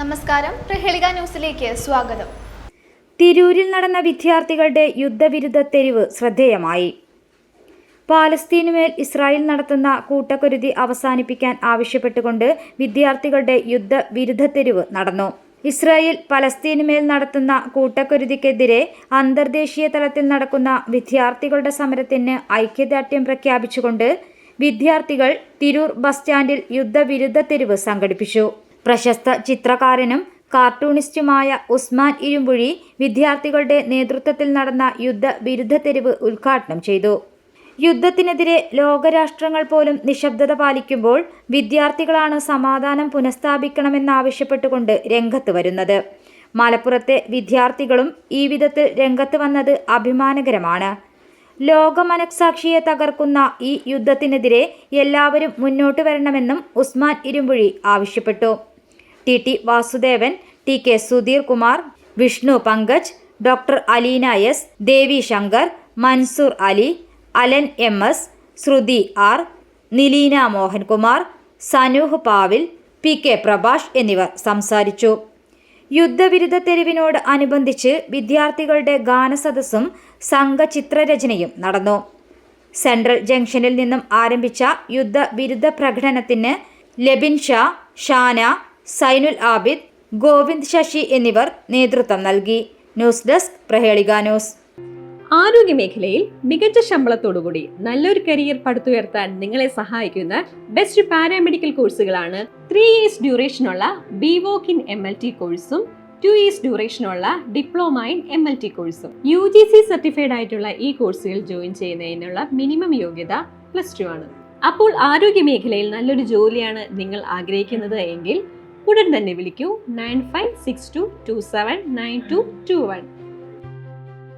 നമസ്കാരം. പ്രഹേളിക ന്യൂസിലേക്ക് സ്വാഗതം. തിരൂരിൽ നടന്ന വിദ്യാർത്ഥികളുടെ യുദ്ധവിരുദ്ധ തെരുവ് ശ്രദ്ധേയമായി. പാലസ്തീനുമേൽ ഇസ്രായേൽ നടത്തുന്ന കൂട്ടക്കുരുതി അവസാനിപ്പിക്കാൻ ആവശ്യപ്പെട്ടുകൊണ്ട് വിദ്യാർത്ഥികളുടെ യുദ്ധവിരുദ്ധ തെരുവ് നടന്നു. ഇസ്രായേൽ പലസ്തീനുമേൽ നടത്തുന്ന കൂട്ടക്കുരുതിക്കെതിരെ അന്തർദേശീയ തലത്തിൽ നടക്കുന്ന വിദ്യാർത്ഥികളുടെ സമരത്തിന് ഐക്യദാർഢ്യം പ്രഖ്യാപിച്ചുകൊണ്ട് വിദ്യാർത്ഥികൾ തിരൂർ ബസ് സ്റ്റാൻഡിൽ യുദ്ധവിരുദ്ധ തെരുവ് സംഘടിപ്പിച്ചു. പ്രശസ്ത ചിത്രകാരനും കാർട്ടൂണിസ്റ്റുമായ ഉസ്മാൻ ഇരുമ്പുഴി വിദ്യാർത്ഥികളുടെ നേതൃത്വത്തിൽ നടന്ന യുദ്ധ ബിരുദ തെരുവ് ഉദ്ഘാടനം ചെയ്തു. യുദ്ധത്തിനെതിരെ ലോകരാഷ്ട്രങ്ങൾ പോലും നിശബ്ദത പാലിക്കുമ്പോൾ വിദ്യാർത്ഥികളാണ് സമാധാനം പുനഃസ്ഥാപിക്കണമെന്നാവശ്യപ്പെട്ടുകൊണ്ട് രംഗത്ത് വരുന്നത്. മലപ്പുറത്തെ വിദ്യാർത്ഥികളും ഈ വിധത്തിൽ രംഗത്ത് വന്നത് അഭിമാനകരമാണ്. ലോകമനസാക്ഷിയെ തകർക്കുന്ന ഈ യുദ്ധത്തിനെതിരെ എല്ലാവരും മുന്നോട്ട് വരണമെന്നും ഉസ്മാൻ ഇരുമ്പുഴി ആവശ്യപ്പെട്ടു. T T Vasudevan T K Sudheer Kumar Vishnu Pankaj doctor Aleena S Devi Shankar Mansoor Ali Alan M S Shruthi R Neelina Mohankumar Sanooh Pavil P K Prabhash എന്നിവർ സംസാരിച്ചു. യുദ്ധവിരുദ്ധ തെരുവിനോട് അനുബന്ധിച്ച് വിദ്യാർത്ഥികളുടെ ഗാനസദസ്സും സംഘചിത്രരചനയും നടന്നു. സെൻട്രൽ ജംഗ്ഷനിൽ നിന്നും ആരംഭിച്ച യുദ്ധവിരുദ്ധ പ്രകടനത്തിന് ലെബിൻ ഷാ ഷാന സൈനുൽ ആബിദ് ഗോവിന്ദ് ശശി എന്നിവർ നേതൃത്വം നൽകി. News desk Prahelika news. ആരോഗ്യ മേഖലയിൽ മികച്ച ശമ്പളത്തോടുകൂടി നല്ലൊരു കരിയർ പടുത്തുയർത്താൻ നിങ്ങളെ സഹായിക്കുന്ന ബെസ്റ്റ് പാരാമെഡിക്കൽ കോഴ്സുകളാണ് three years ഡ്യൂറേഷനുള്ള BVoc in M L T കോഴ്സും two years ഡ്യൂറേഷനുള്ള diploma in M L T കോഴ്സും. യു ജി സി സർട്ടിഫൈഡ് ആയിട്ടുള്ള ഈ കോഴ്സുകൾ ജോയിൻ ചെയ്യുന്നതിനുള്ള മിനിമം യോഗ്യത പ്ലസ് ടു ആണ്. അപ്പോൾ ആരോഗ്യ മേഖലയിൽ നല്ലൊരു ജോലിയാണ് നിങ്ങൾ ആഗ്രഹിക്കുന്നത് എങ്കിൽ ഉടൻ തന്നെ വിളിക്കൂ. Nine five six two two seven nine two two one.